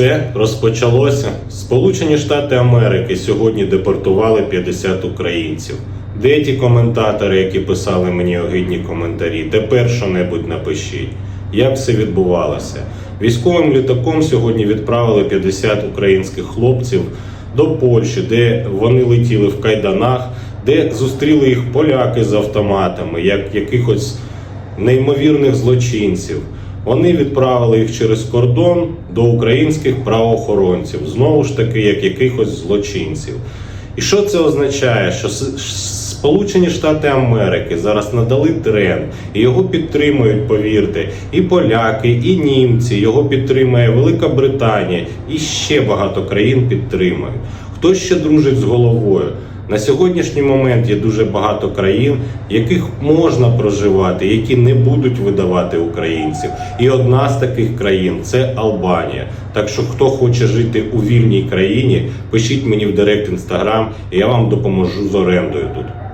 Все розпочалося. Сполучені Штати Америки сьогодні депортували 50 українців. Де ті коментатори, які писали мені огидні коментарі? Тепер що-небудь напишіть. Як все відбувалося? Військовим літаком сьогодні відправили 50 українських хлопців до Польщі, де вони летіли в кайданах, де зустріли їх поляки з автоматами, як якихось неймовірних злочинців. Вони відправили їх через кордон до українських правоохоронців, знову ж таки, як якихось злочинців. І що це означає? Що Сполучені Штати Америки зараз надали тренд, і його підтримують, повірте, і поляки, і німці. Його підтримує Велика Британія, і ще багато країн підтримують. Хто ще дружить з головою? На сьогоднішній момент є дуже багато країн, в яких можна проживати, які не будуть видавати українців. І одна з таких країн це Албанія. Так що, хто хоче жити у вільній країні, пишіть мені в директ інстаграм, і я вам допоможу з орендою тут.